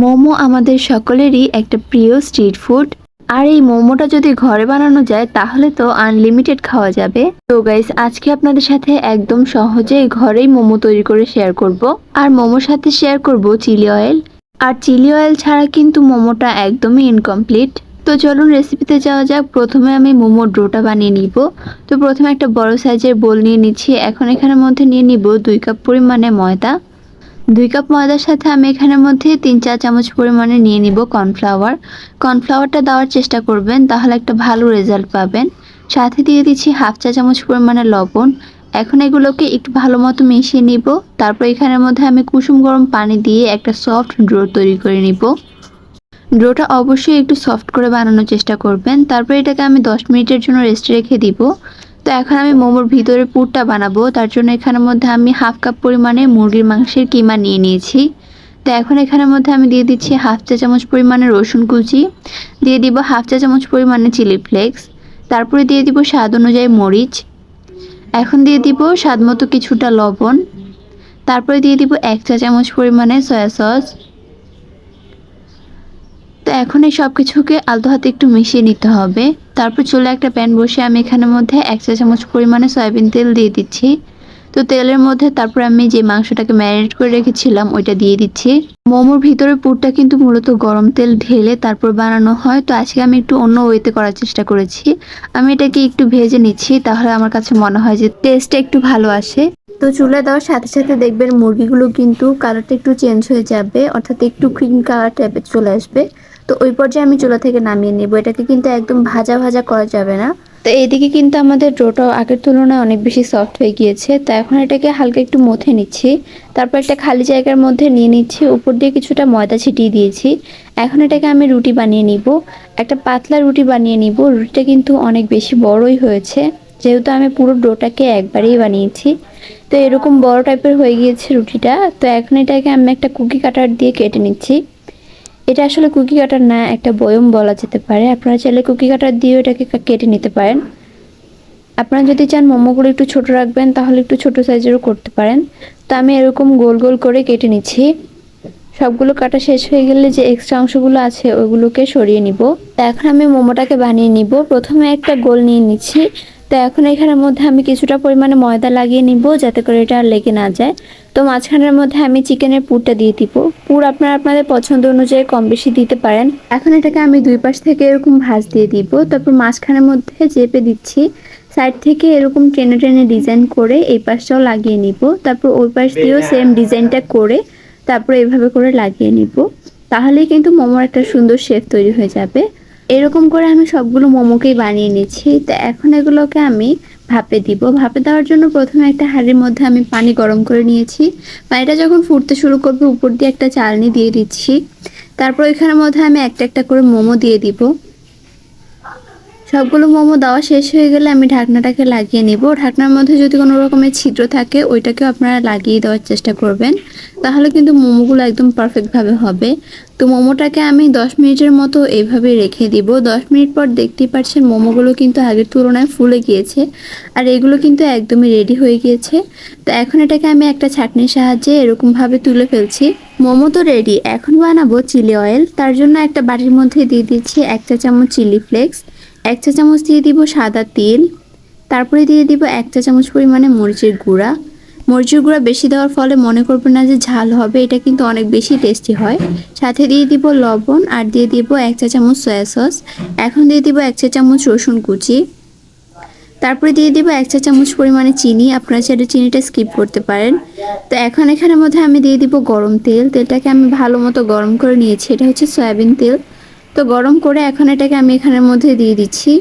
মোমো আমাদের সকলেরই একটা প্রিয় স্ট্রিট ফুড। আর এই মোমোটা যদি ঘরে বানানো যায়, তাহলে তো আনলিমিটেড খাওয়া যাবে। তো গাইস আজকে আপনাদের সাথে একদম সহজেই ঘরেই মোমো তৈরি করে শেয়ার করব। আর মোমোর সাথে শেয়ার করব চিলি অয়েল আর চিলি অয়েল ছাড়া কিন্তু মোমোটা একদমই ইনকমপ্লিট তো চলুন রেসিপিতে যাওয়া যাক। প্রথমে আমি মোমোর ডোটা বানিয়ে নিব। তো প্রথমে একটা বড় সাইজের বোল নিয়ে নিচ্ছি। এখন এখানের মধ্যে নিয়ে নিব দুই কাপ পরিমাণে ময়দা। দুই কাপ ময়দার সাথে আমি এখানের মধ্যে তিন চার চামচ পরিমাণে নিয়ে নিব কর্নফ্লাওয়ার। কর্নফ্লাওয়ারটা দেওয়ার চেষ্টা করবেন, তাহলে একটা ভালো রেজাল্ট পাবেন। সাথে দিয়ে দিচ্ছি হাফ চা চামচ পরিমাণে লবণ। এখন এগুলোকে একটু ভালো মতো মিশিয়ে নিব। তারপর এখানের মধ্যে আমি কুসুম গরম পানি দিয়ে একটা সফট ড্রো তৈরি করে নিব। ডোটা অবশ্যই একটু সফট করে বানানোর চেষ্টা করবেন। তারপর এটাকে আমি দশ মিনিটের জন্য রেস্টে রেখে দিব। তো এখন আমি মোমোর ভিতরে পুরটা বানাবো। তার জন্য এখানের মধ্যে আমি হাফ কাপ পরিমাণে মুরগির মাংসের কিমা নিয়ে নিয়েছি। তো এখন এখানের মধ্যে আমি দিয়ে দিচ্ছি হাফ চা চামচ পরিমাণে রসুন কুচি, দিয়ে দিব হাফ চা চামচ পরিমাণে চিলি ফ্লেক্স, তারপরে দিয়ে দিব স্বাদ অনুযায়ী মরিচ। এখন দিয়ে দিব স্বাদ মতো কিছুটা লবণ, তারপরে দিয়ে দিব এক চা চামচ পরিমাণে সয়া সস তো এখন এই সব কিছুকে আলতো হাতে একটু মিশিয়ে নিতে হবে। তারপর চলে একটা প্যান বসে আমি এখানের মধ্যে এক চা চামচ পরিমাণে সয়াবিন তেল দিয়ে দিচ্ছি। তো তেলের মধ্যে তারপর আমি যে মাংসটাকে ম্যারিনেট করে রেখেছিলাম, ওইটা দিয়ে দিচ্ছি। মোমোর ভিতরে পুরটা কিন্তু মূলত গরম তেল ঢেলে তারপর বানানো হয়। তো আজকে আমি একটু অন্য ওয়েতে করার চেষ্টা করেছি। আমি এটাকে একটু ভেজে নিচ্ছি, তাহলে আমার কাছে মনে হয় যে টেস্টটা একটু ভালো আসে। তো চুলা দেওয়ার সাথে সাথে দেখবেন মুরগিগুলো কিন্তু কালারটা একটু চেঞ্জ হয়ে যাবে, অর্থাৎ একটু ক্রিম কালার টাইপের চলে আসবে। তো ওই পর্যায়ে আমি চুলা থেকে নামিয়ে নেব। এটাকে কিন্তু একদম ভাজা ভাজা করা যাবে না। তো এইদিকে কিন্তু আমাদের ডোটাও আগের তুলনায় অনেক বেশি সফট হয়ে গিয়েছে। তো এখন এটাকে হালকা একটু মথে নিচ্ছি। তারপর একটা খালি জায়গার মধ্যে নিয়ে নিচ্ছি। উপর দিয়ে কিছুটা ময়দা ছিটিয়ে দিয়েছি। এখন এটাকে আমি রুটি বানিয়ে নিব। একটা পাতলা রুটি বানিয়ে নিব। রুটিটা কিন্তু অনেক বেশি বড়ই হয়েছে। যেহেতু আমি পুরো ডোটাকে একবারেই বানিয়েছি। তো এরকম বড় টাইপের হয়ে গিয়েছে রুটিটা। তো এখন এটাকে আমি একটা কুকি কাটার দিয়ে কেটে নিচ্ছি। এটা আসলে কুকি কাটার না, একটা বয়ম বলা যেতে পারে। আপনারা চাইলে কুকি কাটার দিয়েও এটাকে কেটে নিতে পারেন। আপনারা যদি চান মোমোগুলো একটু ছোট রাখবেন, তাহলে একটু ছোট সাইজেরও করতে পারেন। তো আমি এরকম গোল গোল করে কেটে নিচ্ছি। সবগুলো কাটা শেষ হয়ে গেলে যে এক্সট্রা অংশগুলো আছে ওইগুলোকে সরিয়ে নিব। এখন আমি মোমোটাকে বানিয়ে নিব। প্রথমে একটা গোল নিয়ে নিচ্ছি। তো এখন এখানের মধ্যে আমি কিছুটা পরিমাণে ময়দা লাগিয়ে নিব যাতে করে এটা আর লেগে না যায়। তো মাঝখানের মধ্যে আমি চিকেনের পুরটা দিয়ে দিব। পুর আপনারা আপনাদের পছন্দ অনুযায়ী কম বেশি দিতে পারেন। এখন এটাকে আমি দুই পাশ থেকে এরকম ভাঁজ দিয়ে দিব। তারপর মাঝখানের মধ্যে চেপে দিচ্ছি। সাইড থেকে এরকম টেনে টেনে ডিজাইন করে এই পাশটাও লাগিয়ে নিব। তারপর ওই পাশ দিয়েও সেম ডিজাইনটা করে তারপর এভাবে করে লাগিয়ে নিব। তাহলেই কিন্তু মোমোর একটা সুন্দর শেপ তৈরি হয়ে যাবে। এরকম করে আমি সবগুলো মোমোকেই বানিয়ে নিচ্ছি। তো এখন এগুলোকে আমি ভাপে দিব। ভাপে দেওয়ার জন্য প্রথমে একটা হাঁড়ির মধ্যে আমি পানি গরম করে নিয়েছি। পানিটা যখন ফুটতে শুরু করবে, উপর দিয়ে একটা চালনি দিয়ে দিচ্ছি। তারপর এখানের মধ্যে আমি একটা একটা করে মোমো দিয়ে দিব। সবগুলো মোমো দেওয়া শেষ হয়ে গেলে আমি ঢাকনাটাকে লাগিয়ে নিব। ঢাকনার মধ্যে যদি কোনো রকমের ছিদ্র থাকে, ওইটাকেও আপনারা লাগিয়ে দেওয়ার চেষ্টা করবেন। তাহলে কিন্তু মোমোগুলো একদম পারফেক্টভাবে হবে। তো মোমোটাকে আমি 10 মিনিটের মতো এইভাবে রেখে দিব। 10 মিনিট পর দেখতেই পাচ্ছেন মোমোগুলো কিন্তু আগের তুলনায় ফুলে গিয়েছে আর এগুলো কিন্তু একদমই রেডি হয়ে গিয়েছে। তো এখন এটাকে আমি একটা ছাঁকনির সাহায্যে এরকমভাবে তুলে ফেলছি। মোমো তো রেডি, এখন বানাবো চিলি অয়েল। তার জন্য একটা বাটির মধ্যে দিয়ে দিচ্ছি এক চা চামচ চিলি ফ্লেক্স। এক চা চামচ দিয়ে দিব সাদা তেল, তারপরে দিয়ে দিব এক চা চামচ পরিমাণে মরিচের গুঁড়া। মরিচের গুঁড়া বেশি দেওয়ার ফলে মনে করবেন না যে ঝাল হবে, এটা কিন্তু অনেক বেশি টেস্টি হয়। সাথে দিয়ে দিব লবণ আর দিয়ে দিব এক চা চামচ সয়া সস এখন দিয়ে দিব এক চা চামচ রসুন কুচি। তারপরে দিয়ে দিব এক চা চামচ পরিমাণে চিনি, আপনারা চাইলে চিনিটা স্কিপ করতে পারেন। তো এখন এখানের মধ্যে আমি দিয়ে দিব গরম তেল। তেলটাকে আমি ভালো মতো গরম করে নিয়েছি, এটা হচ্ছে সয়াবিন তেল। তো গরম করে এখন এটাকে আমি এখানের মধ্যে দিয়ে দিচ্ছি।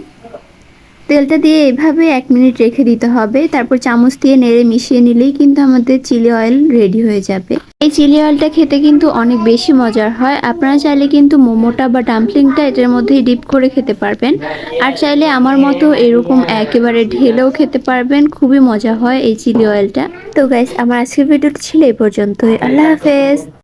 তেলটা দিয়ে এভাবে এক মিনিট রেখে দিতে হবে। তারপর চামচ দিয়ে নেড়ে মিশিয়ে নিলেই কিন্তু আমাদের চিলি অয়েল রেডি হয়ে যাবে। এই চিলি অয়েলটা খেতে কিন্তু অনেক বেশি মজার হয়। আপনারা চাইলে কিন্তু মোমোটা বা ডাম্পলিংটা এটার মধ্যে ডিপ করে খেতে পারবেন। আর চাইলে আমার মতো এরকম একেবারে ঢেলেও খেতে পারবেন। খুবই মজা হয় এই চিলি অয়েলটা। তো গাইস আমার আজকের ভিডিওটি ছিল এই পর্যন্তই। আল্লাহ হাফেজ।